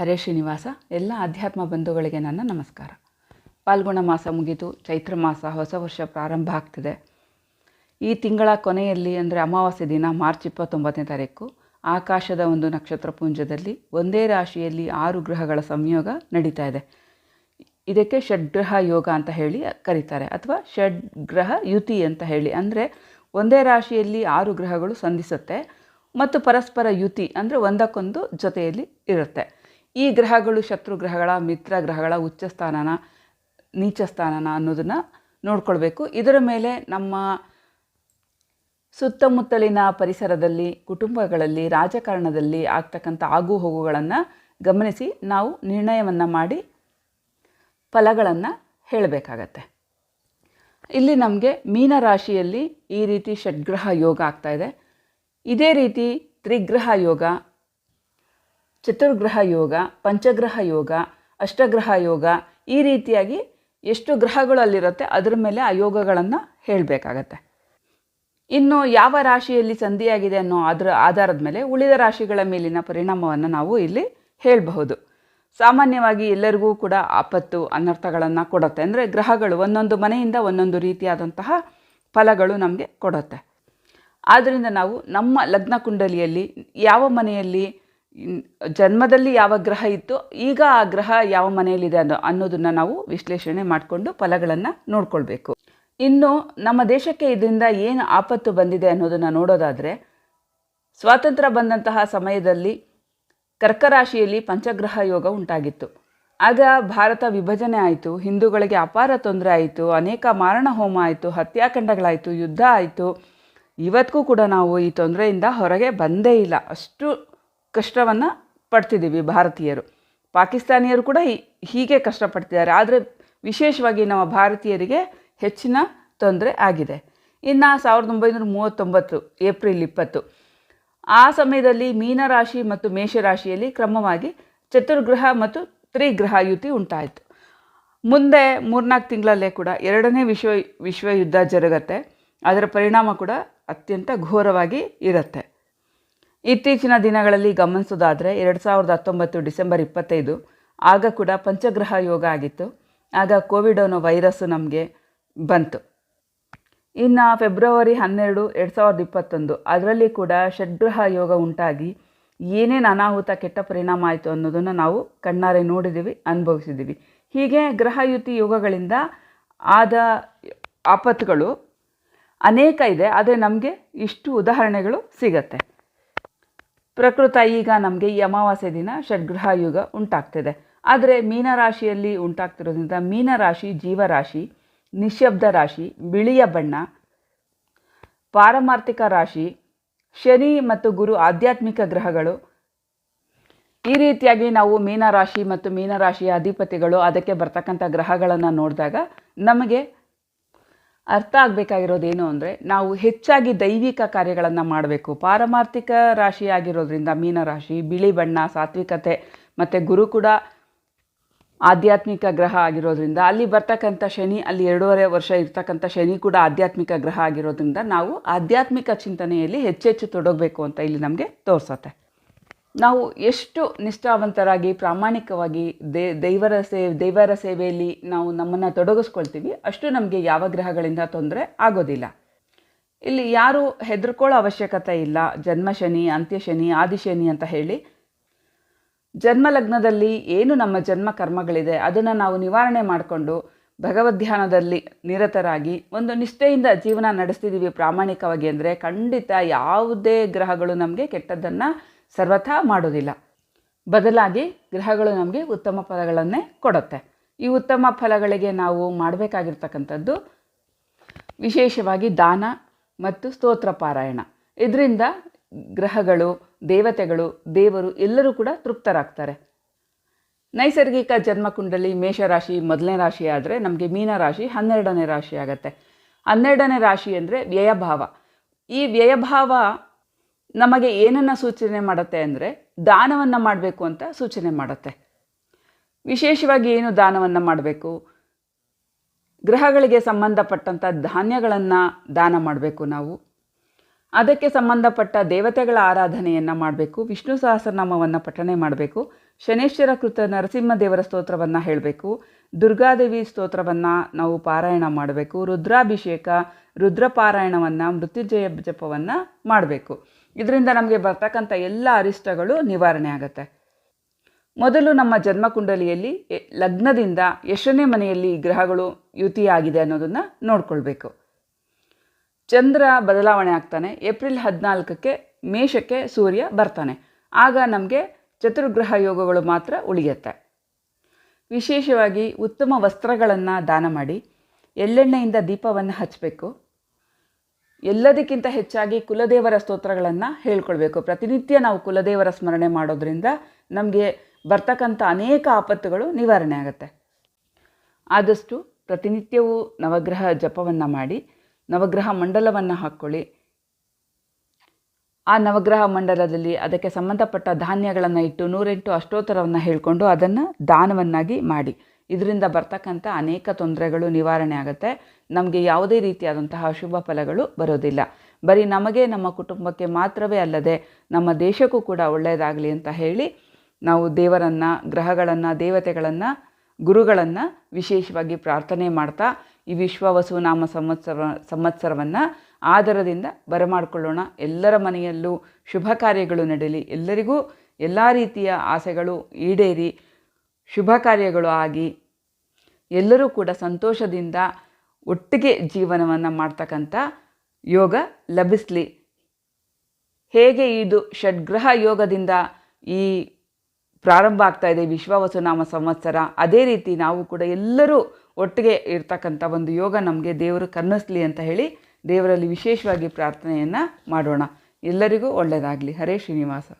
ಹರೇ ಶ್ರೀನಿವಾಸ, ಎಲ್ಲ ಅಧ್ಯಾತ್ಮ ಬಂಧುಗಳಿಗೆ ನನ್ನ ನಮಸ್ಕಾರ. ಪಾಲ್ಗುಣ ಮಾಸ ಮುಗಿದು ಚೈತ್ರ ಮಾಸ ಹೊಸ ವರ್ಷ ಪ್ರಾರಂಭ ಆಗ್ತಿದೆ. ಈ ತಿಂಗಳ ಕೊನೆಯಲ್ಲಿ ಅಂದರೆ ಅಮಾವಾಸ್ಯೆ ದಿನ ಮಾರ್ಚ್ ಇಪ್ಪತ್ತೊಂಬತ್ತನೇ ತಾರೀಕು, ಆಕಾಶದ ಒಂದು ನಕ್ಷತ್ರ ಪುಂಜದಲ್ಲಿ ಒಂದೇ ರಾಶಿಯಲ್ಲಿ ಆರು ಗ್ರಹಗಳ ಸಂಯೋಗ ನಡೀತಾ ಇದೆ. ಇದಕ್ಕೆ ಷಡ್ಗ್ರಹ ಯೋಗ ಅಂತ ಹೇಳಿ ಕರೀತಾರೆ, ಅಥವಾ ಷಡ್ಗ್ರಹ ಯುತಿ ಅಂತ ಹೇಳಿ. ಅಂದರೆ ಒಂದೇ ರಾಶಿಯಲ್ಲಿ ಆರು ಗ್ರಹಗಳು ಸಂಧಿಸುತ್ತೆ, ಮತ್ತು ಪರಸ್ಪರ ಯುತಿ ಅಂದರೆ ಒಂದಕ್ಕೊಂದು ಜೊತೆಯಲ್ಲಿ ಇರುತ್ತೆ. ಈ ಗ್ರಹಗಳು ಶತ್ರು ಗ್ರಹಗಳ, ಮಿತ್ರ ಗ್ರಹಗಳ, ಉಚ್ಚ ಸ್ಥಾನನ, ನೀಚ ಸ್ಥಾನನ ಅನ್ನೋದನ್ನು ನೋಡ್ಕೊಳ್ಬೇಕು. ಇದರ ಮೇಲೆ ನಮ್ಮ ಸುತ್ತಮುತ್ತಲಿನ ಪರಿಸರದಲ್ಲಿ, ಕುಟುಂಬಗಳಲ್ಲಿ, ರಾಜಕಾರಣದಲ್ಲಿ ಆಗ್ತಕ್ಕಂಥ ಆಗು ಹೋಗುಗಳನ್ನು ಗಮನಿಸಿ ನಾವು ನಿರ್ಣಯವನ್ನು ಮಾಡಿ ಫಲಗಳನ್ನು ಹೇಳಬೇಕಾಗತ್ತೆ. ಇಲ್ಲಿ ನಮಗೆ ಮೀನರಾಶಿಯಲ್ಲಿ ಈ ರೀತಿ ಷಡ್ಗ್ರಹ ಯೋಗ ಆಗ್ತಾ ಇದೆ. ಇದೇ ರೀತಿ ತ್ರಿಗ್ರಹ ಯೋಗ ಚತುರ್ಗ್ರಹ ಯೋಗ, ಪಂಚಗ್ರಹ ಯೋಗ, ಅಷ್ಟಗ್ರಹ ಯೋಗ ಈ ರೀತಿಯಾಗಿ ಎಷ್ಟು ಗ್ರಹಗಳು ಅಲ್ಲಿರುತ್ತೆ ಅದರ ಮೇಲೆ ಆ ಯೋಗಗಳನ್ನು ಹೇಳಬೇಕಾಗತ್ತೆ. ಇನ್ನು ಯಾವ ರಾಶಿಯಲ್ಲಿ ಸಂಧಿಯಾಗಿದೆ ಅನ್ನೋ ಅದರ ಆಧಾರದ ಮೇಲೆ ಉಳಿದ ರಾಶಿಗಳ ಮೇಲಿನ ಪರಿಣಾಮವನ್ನು ನಾವು ಇಲ್ಲಿ ಹೇಳಬಹುದು. ಸಾಮಾನ್ಯವಾಗಿ ಎಲ್ಲರಿಗೂ ಕೂಡ ಆಪತ್ತು, ಅನರ್ಥಗಳನ್ನು ಕೊಡುತ್ತೆ. ಅಂದರೆ ಗ್ರಹಗಳು ಒಂದೊಂದು ಮನೆಯಿಂದ ಒಂದೊಂದು ರೀತಿಯಾದಂತಹ ಫಲಗಳು ನಮಗೆ ಕೊಡುತ್ತೆ. ಆದ್ದರಿಂದ ನಾವು ನಮ್ಮ ಲಗ್ನ ಕುಂಡಲಿಯಲ್ಲಿ ಯಾವ ಮನೆಯಲ್ಲಿ ಜನ್ಮದಲ್ಲಿ ಯಾವ ಗ್ರಹ ಇತ್ತು ಈಗ ಆ ಗ್ರಹ ಯಾವ ಮನೆಯಲ್ಲಿದೆ ಅನ್ನೋ, ಅನ್ನೋದನ್ನು ನಾವು ವಿಶ್ಲೇಷಣೆ ಮಾಡಿಕೊಂಡು ಫಲಗಳನ್ನು ನೋಡ್ಕೊಳ್ಬೇಕು. ಇನ್ನು ನಮ್ಮ ದೇಶಕ್ಕೆ ಇದರಿಂದ ಏನು ಆಪತ್ತು ಬಂದಿದೆ ಅನ್ನೋದನ್ನು ನೋಡೋದಾದರೆ, ಸ್ವಾತಂತ್ರ್ಯ ಬಂದಂತಹ ಸಮಯದಲ್ಲಿ ಕರ್ಕರಾಶಿಯಲ್ಲಿ ಪಂಚಗ್ರಹ ಯೋಗ ಉಂಟಾಗಿತ್ತು. ಆಗ ಭಾರತ ವಿಭಜನೆ ಆಯಿತು, ಹಿಂದೂಗಳಿಗೆ ಅಪಾರ ತೊಂದರೆ ಆಯಿತು, ಅನೇಕ ಮಾರಣ ಹೋಮ ಆಯಿತು ಹತ್ಯಾಕಾಂಡಗಳಾಯಿತು ಯುದ್ಧ ಆಯಿತು. ಇವತ್ತಿಗೂ ಕೂಡ ನಾವು ಈ ತೊಂದರೆಯಿಂದ ಹೊರಗೆ ಬಂದೇ ಇಲ್ಲ. ಅಷ್ಟು ಕಷ್ಟವನ್ನು ಪಡ್ತಿದ್ದೀವಿ ಭಾರತೀಯರು. ಪಾಕಿಸ್ತಾನಿಯರು ಕೂಡ ಹೀಗೆ ಕಷ್ಟಪಡ್ತಿದ್ದಾರೆ ಆದರೆ ವಿಶೇಷವಾಗಿ ನಮ್ಮ ಭಾರತೀಯರಿಗೆ ಹೆಚ್ಚಿನ ತೊಂದರೆ ಆಗಿದೆ. ಇನ್ನು ಸಾವಿರದ ಒಂಬೈನೂರ ಮೂವತ್ತೊಂಬತ್ತು, ಏಪ್ರಿಲ್ ಇಪ್ಪತ್ತು. ಆ ಸಮಯದಲ್ಲಿ ಮೀನರಾಶಿ ಮತ್ತು ಮೇಷರಾಶಿಯಲ್ಲಿ ಕ್ರಮವಾಗಿ ಚತುರ್ಗ್ರಹ ಮತ್ತು ತ್ರಿಗ್ರಹ ಯುತಿ ಉಂಟಾಯಿತು. ಮುಂದೆ ಮೂರ್ನಾಲ್ಕು ತಿಂಗಳಲ್ಲೇ ಕೂಡ ಎರಡನೇ ವಿಶ್ವ, ವಿಶ್ವಯುದ್ಧ ಜರುಗತ್ತೆ. ಅದರ ಪರಿಣಾಮ ಕೂಡ ಅತ್ಯಂತ ಘೋರವಾಗಿ ಇರುತ್ತೆ. ಇತ್ತೀಚಿನ ದಿನಗಳಲ್ಲಿ ಗಮನಿಸೋದಾದರೆ ಎರಡು ಸಾವಿರದ ಹತ್ತೊಂಬತ್ತು ಡಿಸೆಂಬರ್ ಇಪ್ಪತ್ತೈದು, ಆಗ ಕೂಡ ಪಂಚಗ್ರಹ ಯೋಗ ಆಗಿತ್ತು. ಆಗ ಕೋವಿಡ್ ಅನ್ನೋ ವೈರಸ್ಸು ನಮಗೆ ಬಂತು. ಇನ್ನು ಫೆಬ್ರವರಿ ಹನ್ನೆರಡು, ಎರಡು ಸಾವಿರದ ಇಪ್ಪತ್ತೊಂದು, ಅದರಲ್ಲಿ ಕೂಡ ಷಡ್ಗ್ರಹ ಯೋಗ ಉಂಟಾಗಿ ಏನೇನು ಅನಾಹುತ, ಕೆಟ್ಟ ಪರಿಣಾಮ ಆಯಿತು ಅನ್ನೋದನ್ನು ನಾವು ಕಣ್ಣಾರೆ ನೋಡಿದ್ದೀವಿ ಅನುಭವಿಸಿದ್ದೀವಿ ಹೀಗೆ ಗ್ರಹಯುತಿ ಯೋಗಗಳಿಂದ ಆದ ಆಪತ್ತುಗಳು ಅನೇಕ ಇದೆ, ಆದರೆ ನಮಗೆ ಇಷ್ಟು ಉದಾಹರಣೆಗಳು ಸಿಗತ್ತೆ. ಪ್ರಕೃತ ಈಗ ನಮಗೆ ಈ ಅಮಾವಾಸ್ಯೆ ದಿನ ಷಡ್ಗ್ರಹ ಯುಗ ಉಂಟಾಗ್ತಿದೆ. ಆದರೆ ಮೀನರಾಶಿಯಲ್ಲಿ ಉಂಟಾಗ್ತಿರೋದ್ರಿಂದ ಮೀನರಾಶಿ, ಜೀವರಾಶಿ ನಿಶಬ್ದ ರಾಶಿ, ಬಿಳಿಯ ಬಣ್ಣ, ಪಾರಮಾರ್ಥಿಕ ರಾಶಿ, ಶನಿ ಮತ್ತು ಗುರು ಆಧ್ಯಾತ್ಮಿಕ ಗ್ರಹಗಳು, ಈ ರೀತಿಯಾಗಿ ನಾವು ಮೀನರಾಶಿ ಮತ್ತು ಮೀನರಾಶಿಯ ಅಧಿಪತಿಗಳು ಅದಕ್ಕೆ ಬರ್ತಕ್ಕಂಥ ಗ್ರಹಗಳನ್ನು ನೋಡಿದಾಗ ನಮಗೆ ಅರ್ಥ ಆಗಬೇಕಾಗಿರೋದೇನು ಅಂದರೆ ನಾವು ಹೆಚ್ಚಾಗಿ ದೈವಿಕ ಕಾರ್ಯಗಳನ್ನು ಮಾಡಬೇಕು. ಪಾರಮಾರ್ಥಿಕ ರಾಶಿ ಆಗಿರೋದ್ರಿಂದ ಮೀನರಾಶಿ ಬಿಳಿ ಬಣ್ಣ, ಸಾತ್ವಿಕತೆ ಮತ್ತು ಗುರು ಕೂಡ ಆಧ್ಯಾತ್ಮಿಕ ಗ್ರಹ ಆಗಿರೋದ್ರಿಂದ ಅಲ್ಲಿ ಬರ್ತಕ್ಕಂಥ ಶನಿ, ಅಲ್ಲಿ ಎರಡೂವರೆ ವರ್ಷ ಇರ್ತಕ್ಕಂಥ ಶನಿ ಕೂಡ ಆಧ್ಯಾತ್ಮಿಕ ಗ್ರಹ ಆಗಿರೋದ್ರಿಂದ ನಾವು ಆಧ್ಯಾತ್ಮಿಕ ಚಿಂತನೆಯಲ್ಲಿ ಹೆಚ್ಚೆಚ್ಚು ತೊಡಗಬೇಕು ಅಂತ ಇಲ್ಲಿ ನಮಗೆ ತೋರಿಸತ್ತೆ. ನಾವು ಎಷ್ಟು ನಿಷ್ಠಾವಂತರಾಗಿ, ಪ್ರಾಮಾಣಿಕವಾಗಿ ದೇ, ದೈವರ ಸೇ, ದೈವರ ಸೇವೆಯಲ್ಲಿ ನಾವು ನಮ್ಮನ್ನು ತೊಡಗಿಸ್ಕೊಳ್ತೀವಿ, ಅಷ್ಟು ನಮಗೆ ಯಾವ ಗ್ರಹಗಳಿಂದ ತೊಂದರೆ ಆಗೋದಿಲ್ಲ. ಇಲ್ಲಿ ಯಾರು ಹೆದರ್ಕೊಳ್ಳೋ ಅವಶ್ಯಕತೆ ಇಲ್ಲ. ಜನ್ಮಶನಿ ಅಂತ್ಯಶನಿ ಆದಿಶನಿ ಅಂತ ಹೇಳಿ. ಜನ್ಮ ಲಗ್ನದಲ್ಲಿ ಏನು ನಮ್ಮ ಜನ್ಮ ಕರ್ಮಗಳಿದೆ, ಅದನ್ನು ನಾವು ನಿವಾರಣೆ ಮಾಡಿಕೊಂಡು ಭಗವದ್ಧ್ಯಾನದಲ್ಲಿ ನಿರತರಾಗಿ ಒಂದು ನಿಷ್ಠೆಯಿಂದ ಜೀವನ ನಡೆಸ್ತಿದ್ದೀವಿ ಪ್ರಾಮಾಣಿಕವಾಗಿ ಅಂದರೆ ಖಂಡಿತ ಯಾವುದೇ ಗ್ರಹಗಳು ನಮಗೆ ಕೆಟ್ಟದ್ದನ್ನು ಸರ್ವಥಾ ಮಾಡೋದಿಲ್ಲ. ಬದಲಾಗಿ ಗ್ರಹಗಳು ನಮಗೆ ಉತ್ತಮ ಫಲಗಳನ್ನೇ ಕೊಡುತ್ತೆ. ಈ ಉತ್ತಮ ಫಲಗಳಿಗೆ ನಾವು ಮಾಡಬೇಕಾಗಿರ್ತಕ್ಕಂಥದ್ದು ವಿಶೇಷವಾಗಿ ದಾನ ಮತ್ತು ಸ್ತೋತ್ರ ಪಾರಾಯಣ. ಇದರಿಂದ ಗ್ರಹಗಳು, ದೇವತೆಗಳು, ದೇವರು ಎಲ್ಲರೂ ಕೂಡ ತೃಪ್ತರಾಗ್ತಾರೆ. ನೈಸರ್ಗಿಕ ಜನ್ಮಕುಂಡಲಿ ಮೇಷರಾಶಿ ಮೊದಲನೇ ರಾಶಿ ಆದರೆ ನಮಗೆ ಮೀನರಾಶಿ ಹನ್ನೆರಡನೇ ರಾಶಿ ಆಗುತ್ತೆ. ಹನ್ನೆರಡನೇ ರಾಶಿ ಅಂದರೆ ವ್ಯಯಭಾವ. ಈ ವ್ಯಯಭಾವ ನಮಗೆ ಏನನ್ನು ಸೂಚನೆ ಮಾಡುತ್ತೆ ಅಂದರೆ ದಾನವನ್ನು ಮಾಡಬೇಕು ಅಂತ ಸೂಚನೆ ಮಾಡುತ್ತೆ. ವಿಶೇಷವಾಗಿ ಏನು ದಾನವನ್ನು ಮಾಡಬೇಕು? ಗ್ರಹಗಳಿಗೆ ಸಂಬಂಧಪಟ್ಟಂಥ ಧಾನ್ಯಗಳನ್ನು ದಾನ ಮಾಡಬೇಕು ನಾವು. ಅದಕ್ಕೆ ಸಂಬಂಧಪಟ್ಟ ದೇವತೆಗಳ ಆರಾಧನೆಯನ್ನು ಮಾಡಬೇಕು. ವಿಷ್ಣು ಸಹಸ್ರನಾಮವನ್ನು ಪಠಣೆ ಮಾಡಬೇಕು. ಶನೇಶ್ವರ ಕೃತ ನರಸಿಂಹ ದೇವರ ಸ್ತೋತ್ರವನ್ನು ಹೇಳಬೇಕು. ದುರ್ಗಾದೇವಿ ಸ್ತೋತ್ರವನ್ನು ನಾವು ಪಾರಾಯಣ ಮಾಡಬೇಕು. ರುದ್ರಾಭಿಷೇಕ, ರುದ್ರಪಾರಾಯಣವನ್ನು, ಮೃತ್ಯುಜಯ ಜಪವನ್ನು ಮಾಡಬೇಕು. ಇದರಿಂದ ನಮಗೆ ಬರ್ತಕ್ಕಂಥ ಎಲ್ಲ ಅರಿಷ್ಟಗಳು ನಿವಾರಣೆ ಆಗುತ್ತೆ. ಮೊದಲು ನಮ್ಮ ಜನ್ಮಕುಂಡಲಿಯಲ್ಲಿ ಲಗ್ನದಿಂದ ಎಷ್ಟನೇ ಮನೆಯಲ್ಲಿ ಗ್ರಹಗಳು ಯುತಿಯಾಗಿದೆ ಅನ್ನೋದನ್ನು ನೋಡ್ಕೊಳ್ಬೇಕು. ಚಂದ್ರ ಬದಲಾವಣೆ ಆಗ್ತಾನೆ, ಏಪ್ರಿಲ್ ಹದಿನಾಲ್ಕಕ್ಕೆ ಮೇಷಕ್ಕೆ ಸೂರ್ಯ ಬರ್ತಾನೆ. ಆಗ ನಮಗೆ ಚತುರ್ಗ್ರಹ ಯೋಗಗಳು ಮಾತ್ರ ಉಳಿಯುತ್ತೆ. ವಿಶೇಷವಾಗಿ ಉತ್ತಮ ವಸ್ತ್ರಗಳನ್ನು ದಾನ ಮಾಡಿ, ಎಳ್ಳೆಣ್ಣೆಯಿಂದ ದೀಪವನ್ನು ಹಚ್ಚಬೇಕು ಎಲ್ಲದಕ್ಕಿಂತ ಹೆಚ್ಚಾಗಿ ಕುಲದೇವರ ಸ್ತೋತ್ರಗಳನ್ನು ಹೇಳ್ಕೊಳ್ಬೇಕು. ಪ್ರತಿನಿತ್ಯ ನಾವು ಕುಲದೇವರ ಸ್ಮರಣೆ ಮಾಡೋದ್ರಿಂದ ನಮಗೆ ಬರ್ತಕ್ಕಂಥ ಅನೇಕ ಆಪತ್ತುಗಳು ನಿವಾರಣೆ ಆಗುತ್ತೆ. ಆದಷ್ಟು ಪ್ರತಿನಿತ್ಯವೂ ನವಗ್ರಹ ಜಪವನ್ನು ಮಾಡಿ, ನವಗ್ರಹ ಮಂಡಲವನ್ನು ಹಾಕ್ಕೊಳ್ಳಿ. ಆ ನವಗ್ರಹ ಮಂಡಲದಲ್ಲಿ ಅದಕ್ಕೆ ಸಂಬಂಧಪಟ್ಟ ಧಾನ್ಯಗಳನ್ನು ಇಟ್ಟು ನೂರೆಂಟು ಅಷ್ಟೋತ್ತರವನ್ನು ಹೇಳಿಕೊಂಡು ಅದನ್ನು ದಾನವನ್ನಾಗಿ ಮಾಡಿ. ಇದರಿಂದ ಬರ್ತಕ್ಕಂಥ ಅನೇಕ ತೊಂದರೆಗಳು ನಿವಾರಣೆ ಆಗುತ್ತೆ. ನಮಗೆ ಯಾವುದೇ ರೀತಿಯಾದಂತಹ ಶುಭ ಫಲಗಳು ಬರೋದಿಲ್ಲ. ಬರೀ ನಮಗೆ, ನಮ್ಮ ಕುಟುಂಬಕ್ಕೆ ಮಾತ್ರವೇ ಅಲ್ಲದೆ ನಮ್ಮ ದೇಶಕ್ಕೂ ಕೂಡ ಒಳ್ಳೆಯದಾಗಲಿ ಅಂತ ಹೇಳಿ ನಾವು ದೇವರನ್ನು, ಗ್ರಹಗಳನ್ನು, ದೇವತೆಗಳನ್ನು, ಗುರುಗಳನ್ನು ವಿಶೇಷವಾಗಿ ಪ್ರಾರ್ಥನೆ ಮಾಡ್ತಾ ಈ ವಿಶ್ವ ವಸುನಾಮ ಸಂವತ್ಸರ, ಸಂವತ್ಸರವನ್ನು ಆದರದಿಂದ ಬರಮಾಡಿಕೊಳ್ಳೋಣ. ಎಲ್ಲರ ಮನೆಯಲ್ಲೂ ಶುಭ ಕಾರ್ಯಗಳು ನಡೆಯಲಿ ಎಲ್ಲರಿಗೂ ಎಲ್ಲ ರೀತಿಯ ಆಸೆಗಳು ಈಡೇರಿ, ಶುಭ ಕಾರ್ಯಗಳು ಆಗಿ ಎಲ್ಲರೂ ಕೂಡ ಸಂತೋಷದಿಂದ ಒಟ್ಟಿಗೆ ಜೀವನವನ್ನು ಮಾಡ್ತಕ್ಕಂಥ ಯೋಗ ಲಭಿಸಲಿ. ಹೇಗೆ ಇದು ಷಡ್ಗ್ರಹ ಯೋಗದಿಂದ ಈ ಪ್ರಾರಂಭ ಆಗ್ತಾ ಇದೆ, ವಿಶ್ವವಸುನಾಮ ಸಂವತ್ಸರ, ಅದೇ ರೀತಿ ನಾವು ಕೂಡ ಎಲ್ಲರೂ ಒಟ್ಟಿಗೆ ಇರ್ತಕ್ಕಂಥ ಒಂದು ಯೋಗ ನಮಗೆ ದೇವರು ಕರ್ಣಿಸ್ಲಿ ಅಂತ ಹೇಳಿ ದೇವರಲ್ಲಿ ವಿಶೇಷವಾಗಿ ಪ್ರಾರ್ಥನೆಯನ್ನು ಮಾಡೋಣ. ಎಲ್ಲರಿಗೂ ಒಳ್ಳೆಯದಾಗಲಿ ಹರೇ ಶ್ರೀನಿವಾಸ.